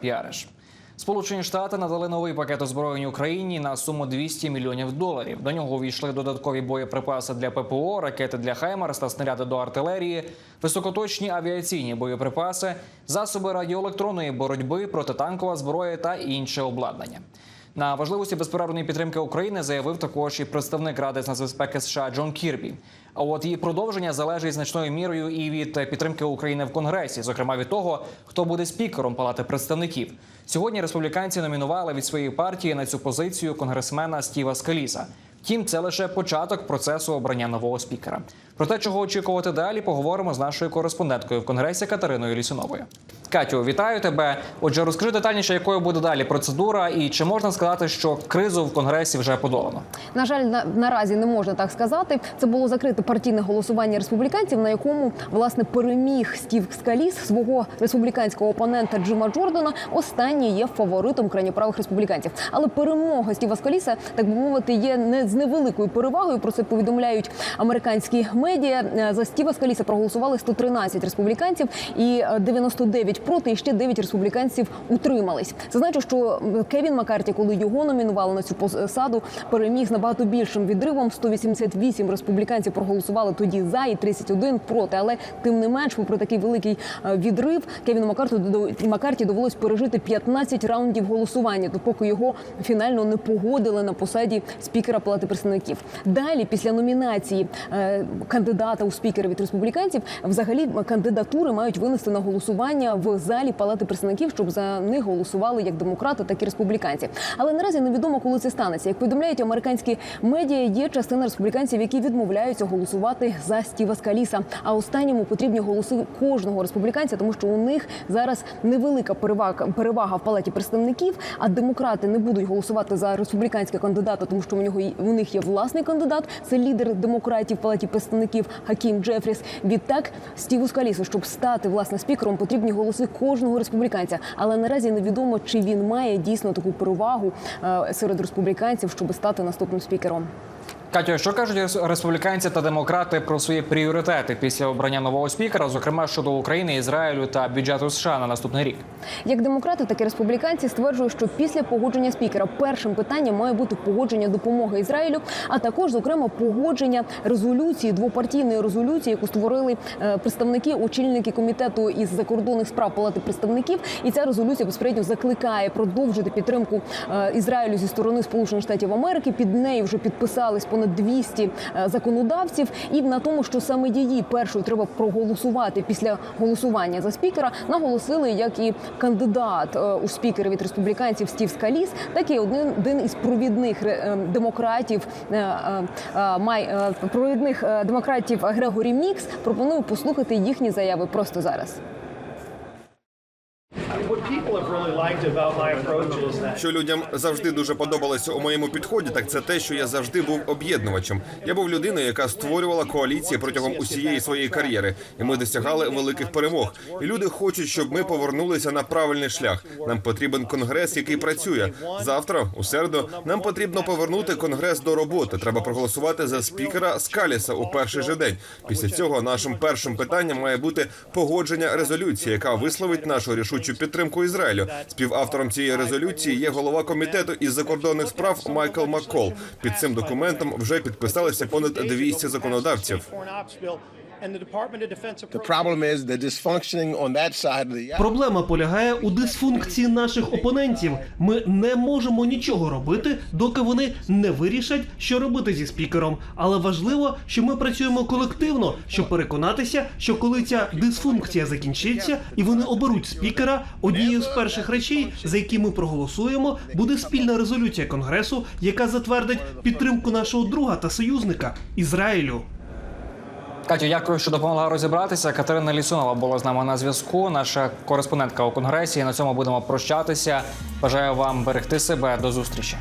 Піариш. Сполучені Штати надали новий пакет озброєнь Україні на суму 200 мільйонів доларів. До нього увійшли додаткові боєприпаси для ППО, ракети для Хаймерс та снаряди до артилерії, високоточні авіаційні боєприпаси, засоби радіоелектронної боротьби, протитанкова зброя та інше обладнання. На важливості безперервної підтримки України заявив також і представник Ради з нацбезпеки США Джон Кірбі. А от її продовження залежить значною мірою і від підтримки України в Конгресі, зокрема від того, хто буде спікером Палати представників. Сьогодні республіканці номінували від своєї партії на цю позицію конгресмена Стіва Скаліса. Втім, це лише початок процесу обрання нового спікера. Про те, чого очікувати далі, поговоримо з нашою кореспонденткою в конгресі Катериною Лісуновою. Катю, вітаю тебе. Отже, розкажи детальніше, якою буде далі процедура, і чи можна сказати, що кризу в конгресі вже подолано? На жаль, на, наразі не можна так сказати. Це було закрите партійне голосування республіканців, на якому власне переміг стів скаліс свого республіканського опонента Джима Джордана. Останній є фаворитом крайні правих республіканців. Але перемога Стіва Скаліса, так би мовити, є не з невеликою перевагою. Про це повідомляють американські медіа. Е, за Стіва Скаліса проголосували 113 республіканців і е, 99 9 проти і ще дев'ять республіканців утримались. Зазначу, що Кевін Маккарті, коли його номінували на цю посаду, переміг набагато більшим відривом. 188 республіканців проголосували тоді за і 31 проти. Але тим не менш, попри такий великий е, відрив, Кевіну Маккарту Маккарті довелось пережити 15 раундів голосування, допоки його фінально не погодили на посаді спікера палати представників. Далі, після номінації е, кандидата у спікера від республіканців, взагалі кандидатури мають винести на голосування в залі Палати представників, щоб за них голосували як демократи, так і республіканці. Але наразі невідомо, коли це станеться. Як повідомляють американські медіа, є частина республіканців, які відмовляються голосувати за Стіва Скаліса. А останньому потрібні голоси кожного республіканця, тому що у них зараз невелика перевага перевага в палаті представників. А демократи не будуть голосувати за республіканського кандидата, тому що у нього у них є власний кандидат. Це лідер демократів в палаті представників Хакім Джефріс. Відтак Стіву Скалісу, щоб стати власне спікером, потрібні голоси кожного республіканця. Але наразі невідомо, чи він має дійсно таку перевагу е, серед республіканців, щоб стати наступним спікером. Катю, що кажуть республіканці та демократи про свої пріоритети після обрання нового спікера, зокрема щодо України, Ізраїлю та бюджету США на наступний рік? Як демократи, так і республіканці стверджують, що після погодження спікера першим питанням має бути погодження допомоги Ізраїлю, а також зокрема погодження резолюції двопартійної резолюції, яку створили е, представники, очільники комітету із закордонних справ Палати представників. І ця резолюція безпосередньо закликає продовжити підтримку е, Ізраїлю зі сторони Сполучених Штатів Америки. Під нею вже підписались понад 200 е, законодавців. І на тому, що саме її першою треба проголосувати після голосування за спікера, наголосили як і кандидат е, у спікери від республіканців Стів Скаліс, так і один, один із провідних ре- е, демократів провідних демократів Грегорі Мікс. Пропоную послухати їхні заяви просто зараз. Що людям завжди дуже подобалося у моєму підході, так це те, що я завжди був об'єднувачем. Я був людиною, яка створювала коаліції протягом усієї своєї кар'єри, і ми досягали великих перемог. І люди хочуть, щоб ми повернулися на правильний шлях. Нам потрібен конгрес, який працює. Завтра, у середу, нам потрібно повернути конгрес до роботи. Треба проголосувати за спікера Скаліса у перший же день. Після цього нашим першим питанням має бути погодження резолюції, яка висловить нашу рішучу підтримку Ізраїлю. Співавтором цієї резолюції є голова комітету із закордонних справ Майкл Маккол. Під цим документом вже підписалися понад 200 законодавців. Foreign Ops Bill and the Department of Defense The problem is the dysfunctioning on that side of the. Проблема полягає у дисфункції наших опонентів. Ми не можемо нічого робити, доки вони не вирішать, що робити зі спікером. Але важливо, що ми працюємо колективно, щоб переконатися, що коли ця дисфункція закінчиться і вони оберуть спікера, однією з перших речей, за які ми проголосуємо, буде спільна резолюція конгресу, яка затвердить підтримку нашого друга та союзника Ізраїлю. Катю, дякую, що допомогла розібратися. Катерина Лісунова була з нами на зв'язку. Наша кореспондентка у конгресі. На цьому будемо прощатися. Бажаю вам берегти себе. До зустрічі.